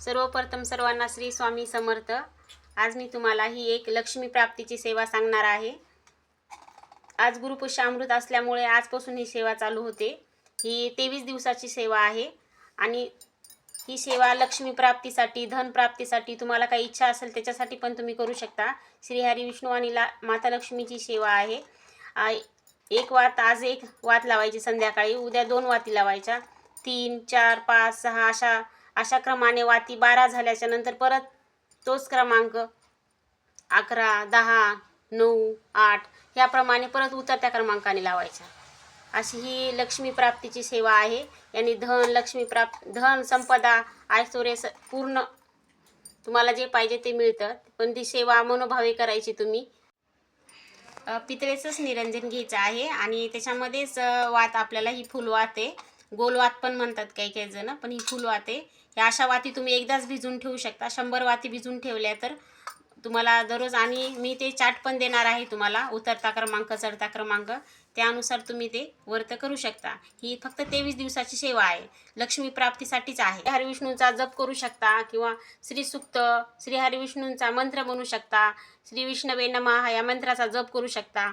सर्वप्रथम सर्वांना श्री स्वामी समर्थ. आज मी तुम्हाला ही एक लक्ष्मी प्राप्तीची सेवा सांगणार आहे. आज गुरुपुष्यामृत असल्यामुळे आजपासून ही सेवा चालू होते. ही तेवीस दिवसाची सेवा आहे आणि ही सेवा लक्ष्मी प्राप्तीसाठी धन प्राप्तीसाठी तुम्हाला काही इच्छा असेल त्याच्यासाठी पण तुम्ही करू शकता. श्रीहरी विष्णू आणि ला माता लक्ष्मीची सेवा आहे. एक वात आज एक वात लावायची संध्याकाळी उद्या दोन वाती लावायच्या. तीन चार पाच सहा अशा अशा क्रमाने वाती बारा झाल्याच्यानंतर परत तोच क्रमांक अकरा दहा नऊ आठ याप्रमाणे परत उतरत्या क्रमांकाने लावायच्या अशी ही लक्ष्मी प्राप्तीची सेवा आहे. यांनी धन लक्ष्मी प्राप्त धन संपदा ऐश्वर्य स पूर्ण तुम्हाला जे पाहिजे ते मिळतं. पण ती सेवा मनोभावे करायची तुम्ही. पितळेचंच निरंजन घ्यायचं आहे आणि त्याच्यामध्येच वात आपल्याला ही फुलवात. आहे गोलवात पण म्हणतात काही काही जण पण ही फुलवात आहे. ह्या अशा वाती तुम्ही एकदाच भिजून ठेवू शकता. शंभर वाती भिजून ठेवल्या तर तुम्हाला दररोज आणि मी ते चाट पण देणार आहे तुम्हाला उतरता क्रमांक चढता क्रमांक. त्यानुसार तुम्ही ते वर्त करू शकता. ही फक्त तेवीस दिवसाची सेवा आहे. लक्ष्मी प्राप्तीसाठीच आहे. हरिविष्णूंचा जप करू शकता किंवा श्रीसुक्त श्री हरिविष्णूंचा मंत्र म्हणू शकता. श्री विष्णवे नमः या मंत्राचा जप करू शकता.